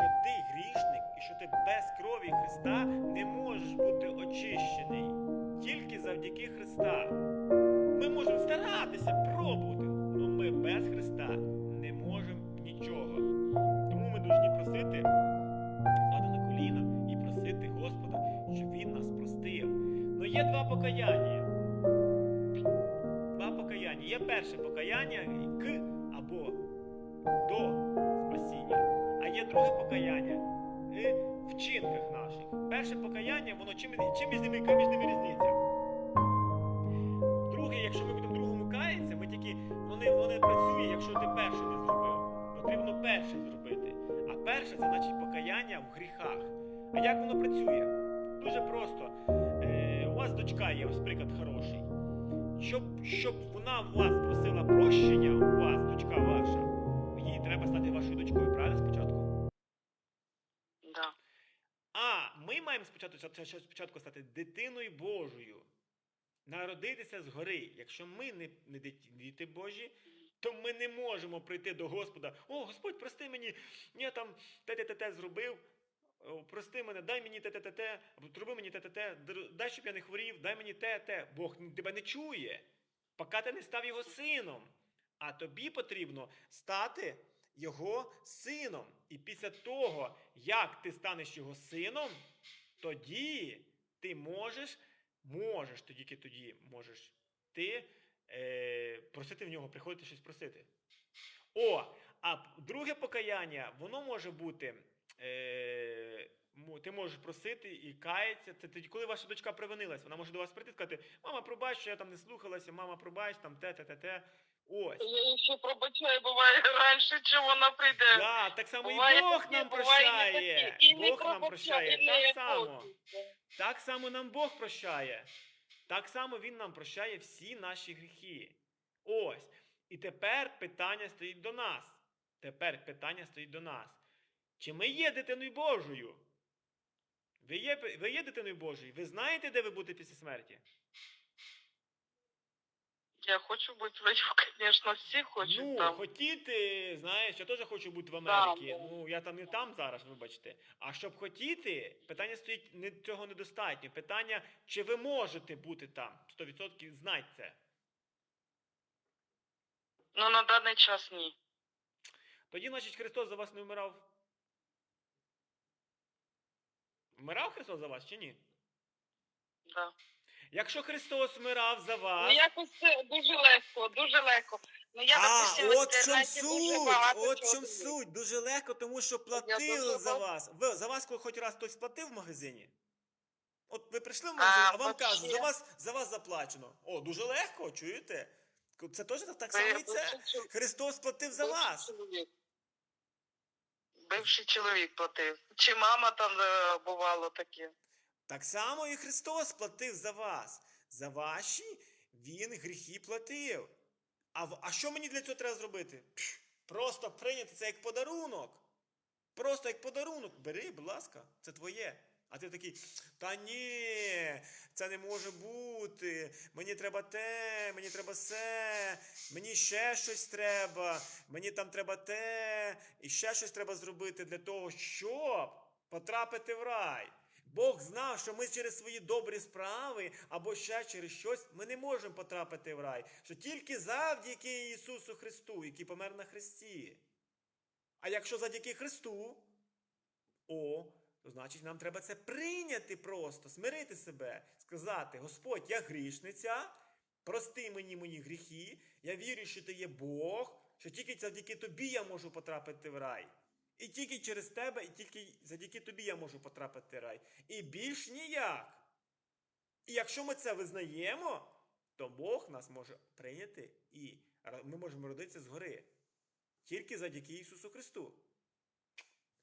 що ти грішник і що ти без крові Христа не можеш бути очищений. Тільки завдяки Христа. Ми можемо старатися, пробувати, але ми без Христа не можемо нічого. Тому ми повинні просити, стати на коліна і просити Господа, щоб Він нас простив. Ну є два покаяння. Два покаяння. Є перше покаяння к або до є друге покаяння е, в вчинках наших. Перше покаяння, воно чим, чим між ними, між ними різниця? Друге, якщо ми будемо другому каятися, ми тільки вони, вони працює, якщо ти перше не зробив. Потрібно перше зробити. А перше це значить покаяння в гріхах. А як воно працює? Дуже просто. Е, у вас дочка є, ось приклад хороший. Щоб, щоб вона у вас просила прощення, у вас, дочка ваша, їй треба стати вашою дочкою, правильно спочатку? Маємо спочатку, спочатку- стати дитиною Божою, народитися згори. Якщо ми не, не діти Божі, то ми не можемо прийти до Господа. О, Господь, прости мені, я там те-те-те зробив. Прости мене, дай мені те-те-те, або зроби мені те-те-те, дай, щоб я не хворів, дай мені те-те. Бог тебе не чує, поки ти не став його сином. А тобі потрібно стати його сином. І після того, як ти станеш його сином, тоді ти можеш, можеш, тоді тоді можеш ти е, просити в нього, приходити щось просити. О, а друге покаяння, воно може бути. Е, ти можеш просити і каятися. Це тоді, коли ваша дочка привинилась, вона може до вас прийти і сказати: мама, пробач, що я там не слухалася, мама, пробач, там те, те, те, те. Ось. Я ще пробачаю, буває раніше, чим вона прийде. Да, так само Буває і Бог нам прощає. і Бог нам прощає. Так само. Так само нам Бог прощає. Так само Він нам прощає всі наші гріхи. Ось. І тепер питання стоїть до нас. Тепер питання стоїть до нас. Чи ми є дитиною Божою? Ви є, ви є дитиною Божою? Ви знаєте, де ви будете після смерті? Я хочу бути в раю, звісно, всі хочуть ну, там. хотіти, знаєш, я теж хочу бути в Америці. Да, да. ну, я там не там зараз, вибачте. А щоб хотіти, питання стоїть не, цього недостатньо. Питання, чи ви можете бути там? 100% знать це. Ну на даний час ні. Тоді, значить, Христос за вас не вмирав. Вмирав Христос за вас чи ні? Да. Якщо Христос вмирав за вас. Ну якось це дуже легко, дуже легко. Ну я а, допустим, от в чому інтернеті дуже суть, багато от чого чому дивлюсь. суть. Дуже легко, тому що платили дуже за вас. Ви, за вас хоч раз хтось платив в магазині? От ви прийшли в магазин, а, А, вам вообще. кажуть, за вас, за вас заплачено. О, дуже легко, чуєте? Це теж так само і це. Бивший Христос платив за бивший вас. чоловік. Бивший чоловік платив. Чи мама там е, бувало таке? Так само і Христос платив за вас. За ваші Він гріхи платив. А, а що мені для цього треба зробити? Просто прийняти це як подарунок. Просто як подарунок. Бери, будь ласка, це твоє. А ти такий, та ні, це не може бути. Мені треба те, мені треба се, мені ще щось треба, мені там треба те, і ще щось треба зробити для того, щоб потрапити в рай. Бог знав, що ми через свої добрі справи або ще через щось ми не можемо потрапити в рай. Що тільки завдяки Ісусу Христу, який помер на Христі. А якщо завдяки Христу, о, то значить нам треба це прийняти просто, смирити себе, сказати: Господь, я грішниця, прости мені мої гріхи, я вірю, що ти є Бог, що тільки завдяки тобі я можу потрапити в рай. І тільки через тебе, і тільки завдяки тобі я можу потрапити в рай. І більш ніяк. І якщо ми це визнаємо, то Бог нас може прийняти і ми можемо родитися згори. Тільки завдяки Ісусу Христу.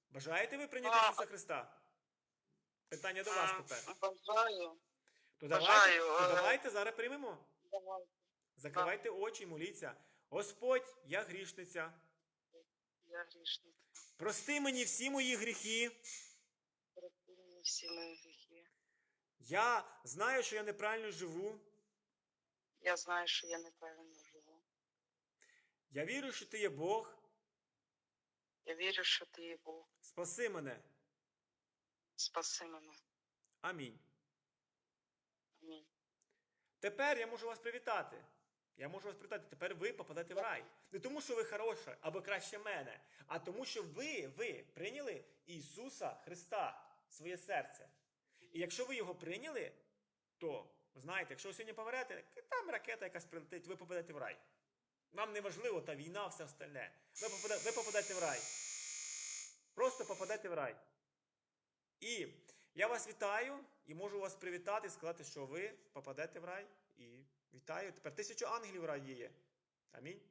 Бажаєте ви прийняти Ісуса Христа? Питання до вас тепер. Бажаю. То давайте, то давайте зараз приймемо. Закривайте очі, моліться. Господь, я грішниця. Я грішник. Прости мені всі мої гріхи. Прости мені всі мої гріхи. Я знаю, що я неправильно живу. Я знаю, що я неправильно живу. Я вірю, що ти є Бог. Я вірю, що ти є Бог. Спаси мене. Спаси мене. Амінь. Амінь. Тепер я можу вас привітати. Я можу вас привітати. Тепер ви попадете в рай. Не тому, що ви хороша, або краще мене, а тому, що ви, ви прийняли Ісуса Христа в своє серце. І якщо ви його прийняли, то знаєте, якщо ви сьогодні помрете, там ракета якась прилетить, ви попадете в рай. Вам не важливо та війна, все остальне. Ви попадете, ви попадете в рай. Просто попадете в рай. І я вас вітаю і можу вас привітати і сказати, що ви попадете в рай. І вітаю. Тепер тисячу ангелів в раді є. Амінь.